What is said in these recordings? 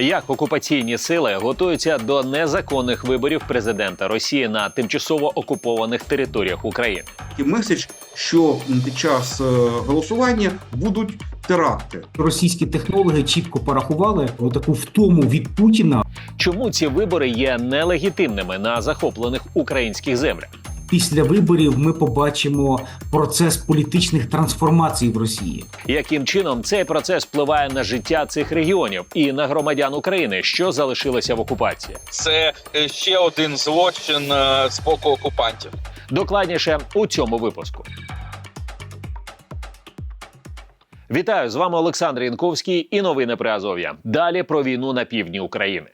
Як окупаційні сили готуються до незаконних виборів президента Росії на тимчасово окупованих територіях України? І меседж, що під час е, голосування будуть теракти. Російські технологи чітко порахували таку втому від Путіна Чому ці вибори є нелегітимними на захоплених українських землях? Після виборів ми побачимо процес політичних трансформацій в Росії. Яким чином цей процес впливає на життя цих регіонів і на громадян України, що залишилися в окупації? Це е, ще один злочин е, з боку окупантів. Докладніше у цьому випуску. Вітаю з вами Олександр Янковський і новини при Азов'я. Далі про війну на півдні України.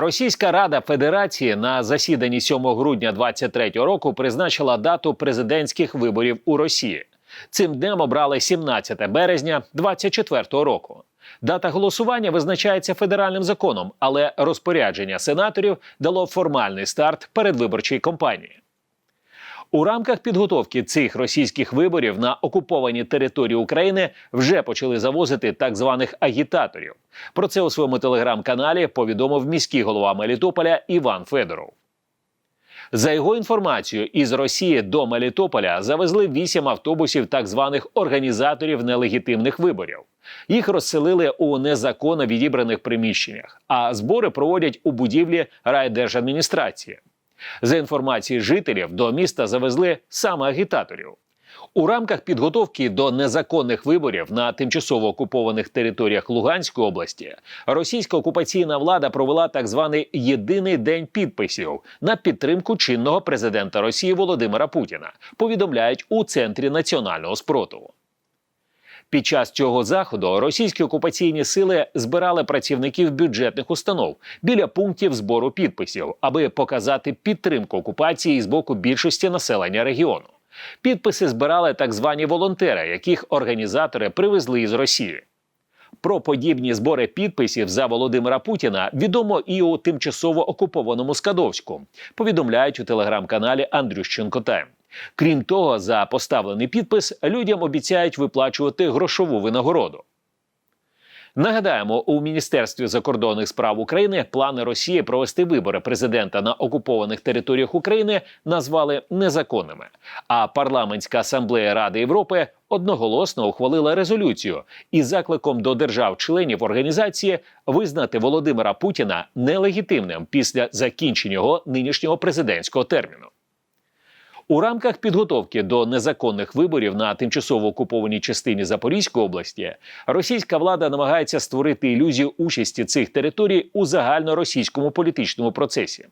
Російська Рада Федерації на засіданні 7 грудня 2023 року призначила дату президентських виборів у Росії. Цим днем обрали 17 березня 2024 року. Дата голосування визначається федеральним законом, але розпорядження сенаторів дало формальний старт передвиборчої кампанії. У рамках підготовки цих російських виборів на окуповані території України вже почали завозити так званих агітаторів. Про це у своєму телеграм-каналі повідомив міський голова Мелітополя Іван Федоров. За його інформацією, із Росії до Мелітополя завезли вісім автобусів так званих організаторів нелегітимних виборів. Їх розселили у незаконно відібраних приміщеннях, а збори проводять у будівлі райдержадміністрації. За інформацією жителів, до міста завезли саме агітаторів. У рамках підготовки до незаконних виборів на тимчасово окупованих територіях Луганської області російська окупаційна влада провела так званий єдиний день підписів на підтримку чинного президента Росії Володимира Путіна. Повідомляють у центрі національного спротиву. Під час цього заходу російські окупаційні сили збирали працівників бюджетних установ біля пунктів збору підписів, аби показати підтримку окупації з боку більшості населення регіону. Підписи збирали так звані волонтери, яких організатори привезли із Росії. Про подібні збори підписів за Володимира Путіна відомо і у тимчасово окупованому Скадовську. Повідомляють у телеграм-каналі Андрющенко Тайм. Крім того, за поставлений підпис людям обіцяють виплачувати грошову винагороду. Нагадаємо, у Міністерстві закордонних справ України плани Росії провести вибори президента на окупованих територіях України назвали незаконними. А парламентська асамблея Ради Європи одноголосно ухвалила резолюцію із закликом до держав-членів організації визнати Володимира Путіна нелегітимним після закінчення його нинішнього президентського терміну. У рамках підготовки до незаконних виборів на тимчасово окупованій частині Запорізької області російська влада намагається створити ілюзію участі цих територій у загальноросійському політичному процесі.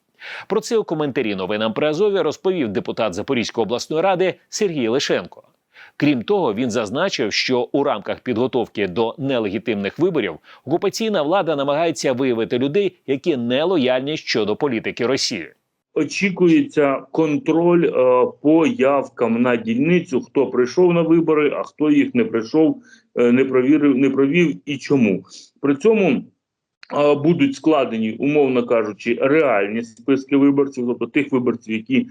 Про це у коментарі новинам при Азові розповів депутат Запорізької обласної ради Сергій Лишенко. Крім того, він зазначив, що у рамках підготовки до нелегітимних виборів окупаційна влада намагається виявити людей, які нелояльні щодо політики Росії. Очікується контроль е, по явкам на дільницю, хто прийшов на вибори, а хто їх не прийшов, е, не провірив, не провів і чому. При цьому е, будуть складені, умовно кажучи, реальні списки виборців, тобто тих виборців, які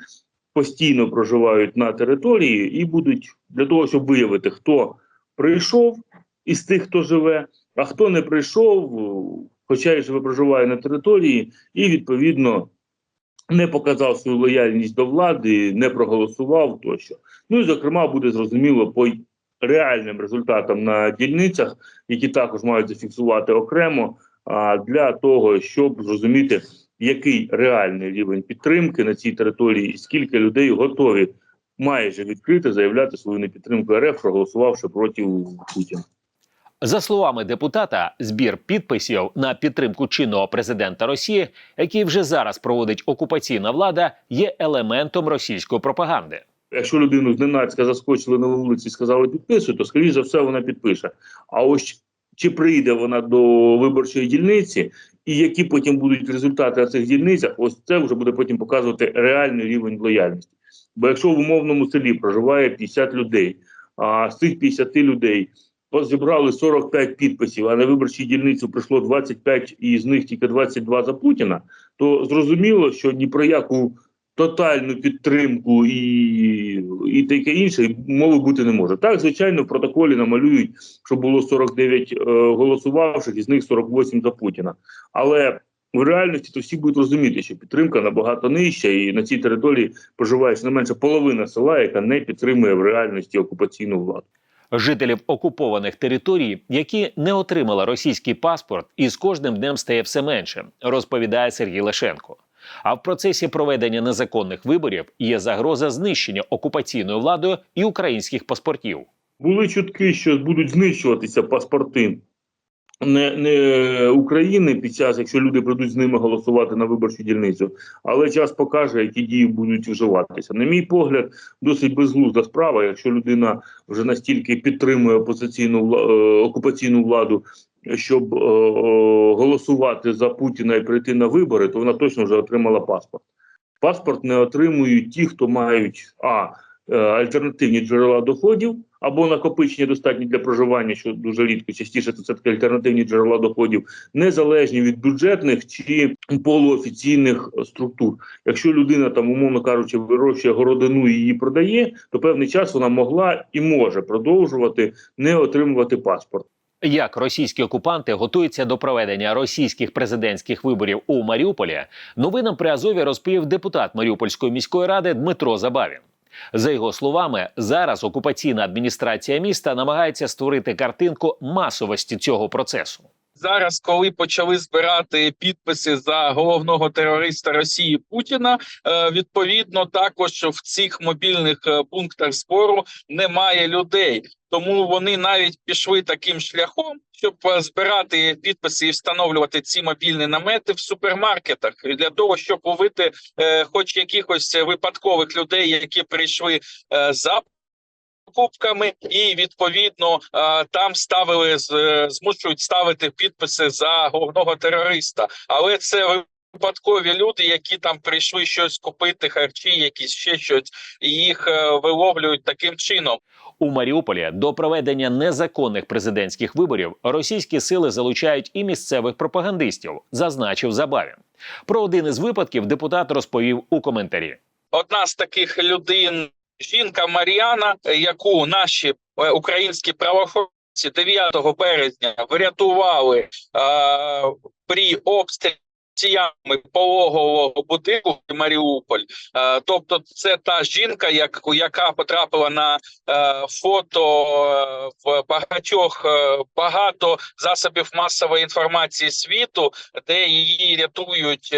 постійно проживають на території, і будуть для того, щоб виявити, хто прийшов із тих, хто живе, а хто не прийшов, хоча й живе проживає на території, і відповідно не показав свою лояльність до влади, не проголосував тощо. Ну і зокрема буде зрозуміло по реальним результатам на дільницях, які також мають зафіксувати окремо, а для того, щоб зрозуміти, який реальний рівень підтримки на цій території, і скільки людей готові майже відкрито заявляти свою непідтримку РФ, проголосувавши проти Путіна. За словами депутата, збір підписів на підтримку чинного президента Росії, який вже зараз проводить окупаційна влада, є елементом російської пропаганди. Якщо людину зненацька заскочили на вулиці і сказали підписуй, то скоріш за все вона підпише. А ось чи прийде вона до виборчої дільниці, і які потім будуть результати на цих дільницях, ось це вже буде потім показувати реальний рівень лояльності. Бо якщо в умовному селі проживає 50 людей, а з цих 50 людей зібрали 45 підписів, а на виборчій дільницю прийшло 25, і з них тільки 22 за Путіна, то зрозуміло, що ні про яку тотальну підтримку і, і таке інше, мови бути не може. Так, звичайно, в протоколі намалюють, що було 49 е, голосувавших, із них 48 за Путіна. Але в реальності то всі будуть розуміти, що підтримка набагато нижча, і на цій території проживає щонайменше половина села, яка не підтримує в реальності окупаційну владу. Жителів окупованих територій, які не отримали російський паспорт, і з кожним днем стає все менше, розповідає Сергій Лешенко. А в процесі проведення незаконних виборів є загроза знищення окупаційною владою і українських паспортів. Були чутки, що будуть знищуватися паспорти не, не України під час, якщо люди прийдуть з ними голосувати на виборчу дільницю, але час покаже, які дії будуть вживатися. На мій погляд, досить безглузда справа. Якщо людина вже настільки підтримує опозиційну е, окупаційну владу, щоб е, е, голосувати за Путіна і прийти на вибори, то вона точно вже отримала паспорт. Паспорт не отримують ті, хто мають а альтернативні джерела доходів або накопичення достатні для проживання, що дуже рідко, частіше це все-таки альтернативні джерела доходів, незалежні від бюджетних чи полуофіційних е, структур. Якщо людина там, умовно кажучи, вирощує городину і її продає, то певний час вона могла і може продовжувати не отримувати паспорт. Як російські окупанти готуються до проведення російських президентських виборів у Маріуполі, новинам при Азові розповів депутат Маріупольської міської ради Дмитро Забавін. За його словами, зараз окупаційна адміністрація міста намагається створити картинку масовості цього процесу. Зараз, коли почали збирати підписи за головного терориста Росії Путіна, е, відповідно також в цих мобільних е, пунктах збору немає людей. Тому вони навіть пішли таким шляхом, щоб е, збирати підписи і встановлювати ці мобільні намети в супермаркетах для того, щоб ловити хоч якихось випадкових людей, які прийшли за покупками, і відповідно там ставили змушують ставити підписи за головного терориста. Але це випадкові люди, які там прийшли щось купити, харчі, якісь ще щось, і їх е, виловлюють таким чином. У Маріуполі до проведення незаконних президентських виборів російські сили залучають і місцевих пропагандистів, зазначив Забавін. Про один із випадків депутат розповів у коментарі. Одна з таких людей, жінка Мар'яна, е, яку наші е, українські правоохоронці 9 березня врятували е, при обстрілі росіянами пологового будинку Маріуполь. Е, тобто, це та жінка, як, яка потрапила на е, фото е, в багатьох багато засобів масової інформації світу, де її рятують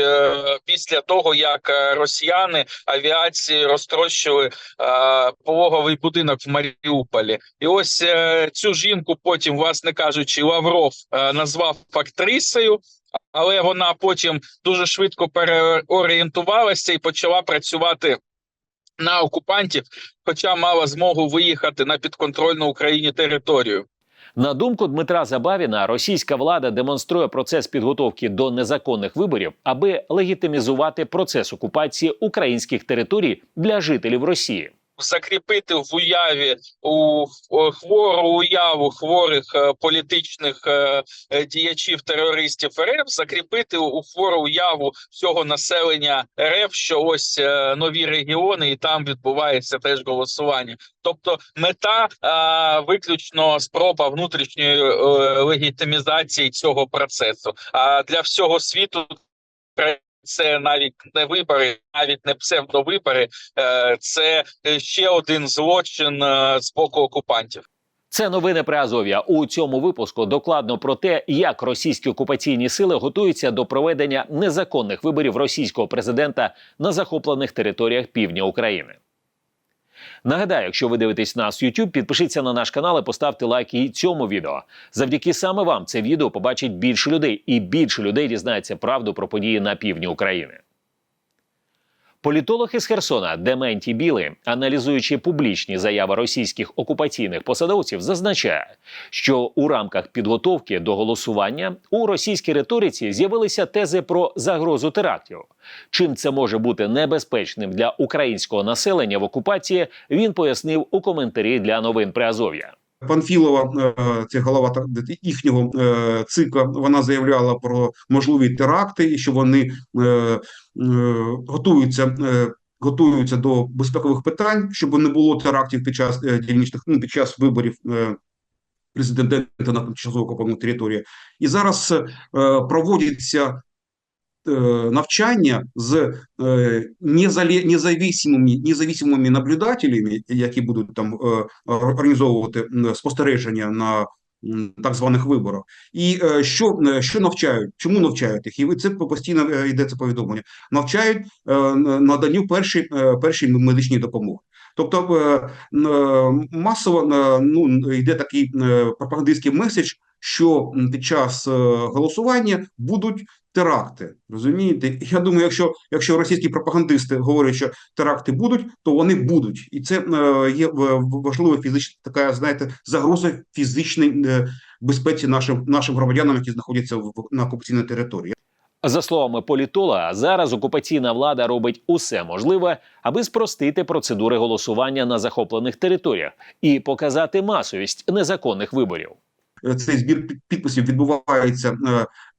після того, як росіяни авіації розтрощили пологовий будинок в Маріуполі. І ось цю жінку потім, власне кажучи, Лавров назвав актрисою. Але вона потім дуже швидко переорієнтувалася і почала працювати на окупантів, хоча мала змогу виїхати на підконтрольну Україні територію. На думку Дмитра Забавіна, російська влада демонструє процес підготовки до незаконних виборів, аби легітимізувати процес окупації українських територій для жителів Росії. Закріпити в уяві у хвору уяву хворих е, політичних е, е, діячів терористів РФ, закріпити у хвору уяву всього населення РФ, що ось нові регіони, і там відбувається теж голосування. Тобто, мета виключно спроба внутрішньої легітимізації цього процесу. А для всього світу це навіть не вибори, навіть не псевдовибори, Е, це ще один злочин е, з боку окупантів. Це новини при Азов'я. У цьому випуску докладно про те, як російські окупаційні сили готуються до проведення незаконних виборів російського президента на захоплених територіях півдня України. Нагадаю, якщо ви дивитесь нас в YouTube, підпишіться на наш канал і поставте лайк і цьому відео. Завдяки саме вам це відео побачить більше людей, і більше людей дізнається правду про події на півдні України. Політолог із Херсона Дементій Білий, аналізуючи публічні заяви російських окупаційних посадовців, зазначає, що у рамках підготовки до голосування у російській риториці з'явилися тези про загрозу терактів. Чим це може бути небезпечним для українського населення в окупації, він пояснив у коментарі для новин Приазов'я. Панфілова, е, це голова їхнього е, ЦИКа, вона заявляла про можливі теракти і що вони е, готуються готуються до безпекових питань, щоб не було терактів під час дільничних ну, під час виборів президента на тимчасово окупованій території. І зараз проводяться навчання з е, незале- независимими, независимими наблюдателями, які будуть там е, організовувати спостереження на так званих виборах. І е, що, що навчають? Чому навчають їх? І це постійно йде це повідомлення. Навчають наданню першої, е, першої допомоги. Тобто масово ну, йде такий пропагандистський меседж, що під час голосування будуть теракти. Розумієте? Я думаю, якщо, якщо російські пропагандисти говорять, що теракти будуть, то вони будуть. І це е, є е, важлива фізична така, знаєте, загроза фізичної е, безпеці нашим нашим громадянам, які знаходяться в, на окупаційній території. За словами політолога, зараз окупаційна влада робить усе можливе, аби спростити процедури голосування на захоплених територіях і показати масовість незаконних виборів. Цей збір підписів відбувається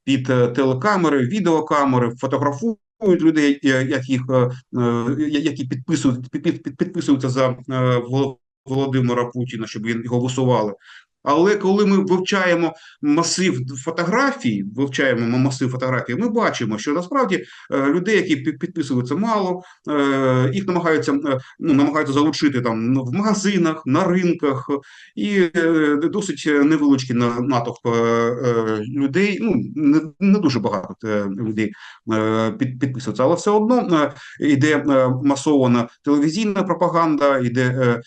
під е, телекамери, відеокамери, фотографують людей, як їх е, е, які підписують, під- під- підписуються за Володимира Путіна, щоб він його висували. Але коли ми вивчаємо масив фотографій, вивчаємо масив фотографій, ми бачимо, що насправді е, людей, які підписуються мало, е, їх намагаються е, ну намагаються залучити там ну, в магазинах, на ринках, і досить невеличкий на- натовп людей. Ну не, дуже багато людей під, підписуються, але все одно йде масована телевізійна пропаганда, йде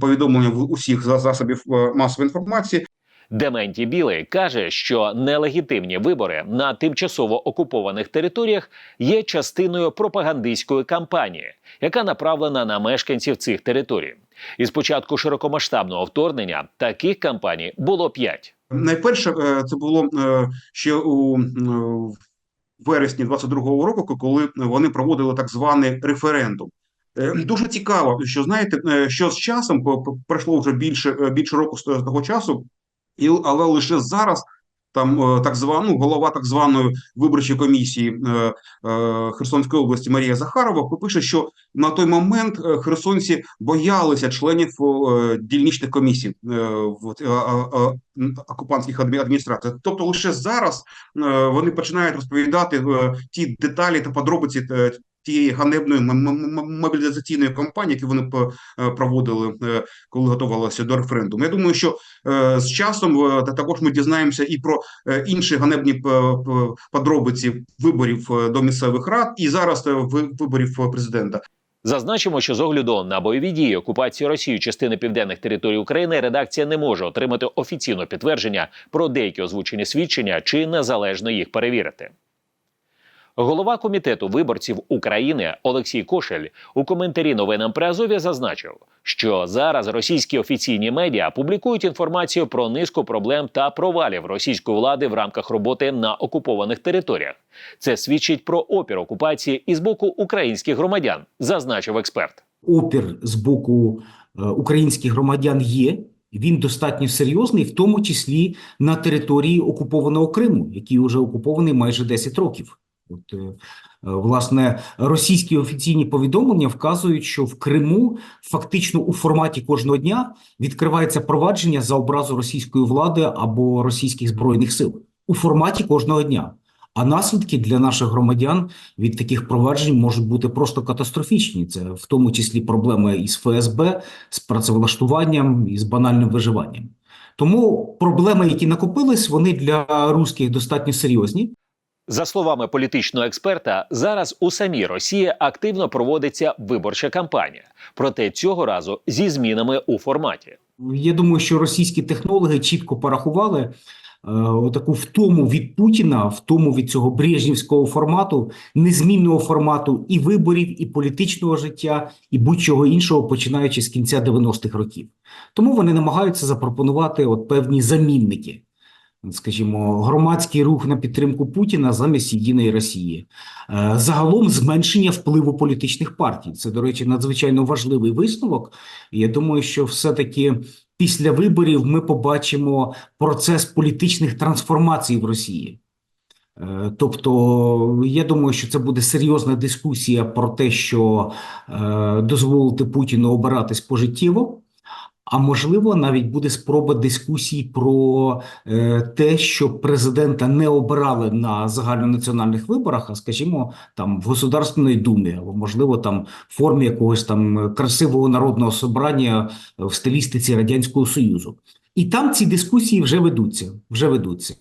повідомлення в усіх за- засобів масової інформації. Дементій Білий каже, що нелегітимні вибори на тимчасово окупованих територіях є частиною пропагандистської кампанії, яка направлена на мешканців цих територій. І з початку широкомасштабного вторгнення таких кампаній було п'ять. Найперше, е, це було е, ще у е, вересні 22-го року, коли вони проводили так званий референдум. Е, Дуже цікаво, що знаєте, е, що з часом пройшло вже більше е, більше року з того часу, і але лише зараз. Там так звану голова так званої виборчої комісії е, е, Херсонської області Марія Захарова пише, що на той момент херсонці боялися членів е, дільничних комісій е, в е, е, окупантських адмі- адміністраціях. Тобто лише зараз е, вони починають розповідати е, ті деталі та подробиці тієї ганебної мобілізаційної кампанії, яку вони е, проводили, е, коли готувалися до референдуму. Я думаю, що е, з часом та також ми дізнаємося і про інші ганебні подробиці виборів до місцевих рад, і зараз виборів президента. Зазначимо, що з огляду на бойові дії окупації Росією частини південних територій України редакція не може отримати офіційне підтвердження про деякі озвучені свідчення чи незалежно їх перевірити. Голова комітету виборців України Олексій Кошель у коментарі новинам при Азові зазначив, що зараз російські офіційні медіа публікують інформацію про низку проблем та провалів російської влади в рамках роботи на окупованих територіях. Це свідчить про опір окупації і з боку українських громадян, зазначив експерт. Опір з боку е, українських громадян є. Він достатньо серйозний, в тому числі на території окупованого Криму, який вже окупований майже 10 років. От, е, е, власне, російські офіційні повідомлення вказують, що в Криму фактично у форматі кожного дня відкривається провадження за образу російської влади або російських збройних сил у форматі кожного дня. А наслідки для наших громадян від таких проваджень можуть бути просто катастрофічні. Це в тому числі проблеми із ФСБ, з працевлаштуванням і з банальним виживанням. Тому проблеми, які накопились, вони для русських достатньо серйозні. За словами політичного експерта, зараз у самій Росії активно проводиться виборча кампанія, проте цього разу зі змінами у форматі. Я думаю, що російські технологи чітко порахували е, таку втому від Путіна, втому від цього брежнівського формату, незмінного формату і виборів, і політичного життя, і будь-чого іншого, починаючи з кінця 90-х років. Тому вони намагаються запропонувати от певні замінники. Скажімо, громадський рух на підтримку Путіна замість єдиної Росії, Е, загалом зменшення впливу політичних партій. Це, до речі, надзвичайно важливий висновок. Я думаю, що все-таки після виборів ми побачимо процес політичних трансформацій в Росії. Е, Тобто, я думаю, що це буде серйозна дискусія про те, що е, дозволити Путіну обиратись пожиттєво. А можливо, навіть буде спроба дискусій про е, те, що президента не обирали на загальнонаціональних виборах, а скажімо, там в Государственної Думі, або можливо там в формі якогось там красивого народного собрання в стилістиці Радянського Союзу. І там ці дискусії вже ведуться. Вже ведуться.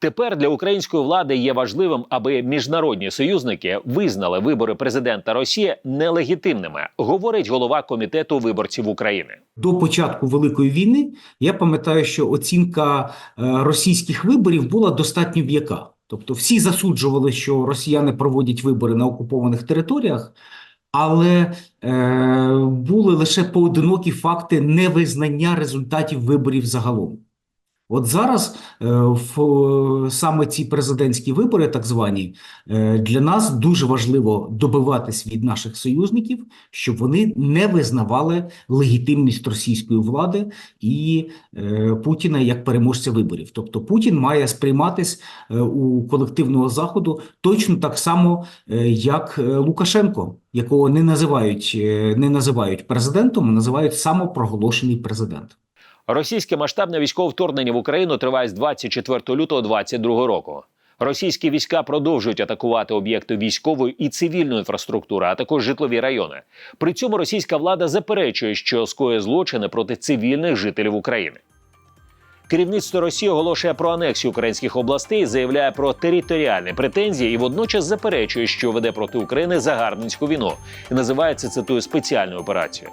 Тепер для української влади є важливим, аби міжнародні союзники визнали вибори президента Росії нелегітимними, говорить голова комітету виборців України. До початку Великої війни я пам'ятаю, що оцінка е, російських виборів була достатньо м'яка. Тобто всі засуджували, що росіяни проводять вибори на окупованих територіях, але е, були лише поодинокі факти невизнання результатів виборів загалом. От зараз е, в е, саме ці президентські вибори, так звані, е, для нас дуже важливо добиватись від наших союзників, щоб вони не визнавали легітимність російської влади і е, Путіна як переможця виборів. Тобто Путін має сприйматись е, у колективного заходу точно так само, е, як е, Лукашенко, якого не називають, е, не називають президентом, а називають самопроголошений президент. Російське масштабне військове вторгнення в Україну триває з 24 лютого 2022 року. Російські війська продовжують атакувати об'єкти військової і цивільної інфраструктури, а також житлові райони. При цьому російська влада заперечує, що скоює злочини проти цивільних жителів України. Керівництво Росії оголошує про анексію українських областей, заявляє про територіальні претензії і водночас заперечує, що веде проти України загарбницьку війну і називає це цитую спеціальною операцією.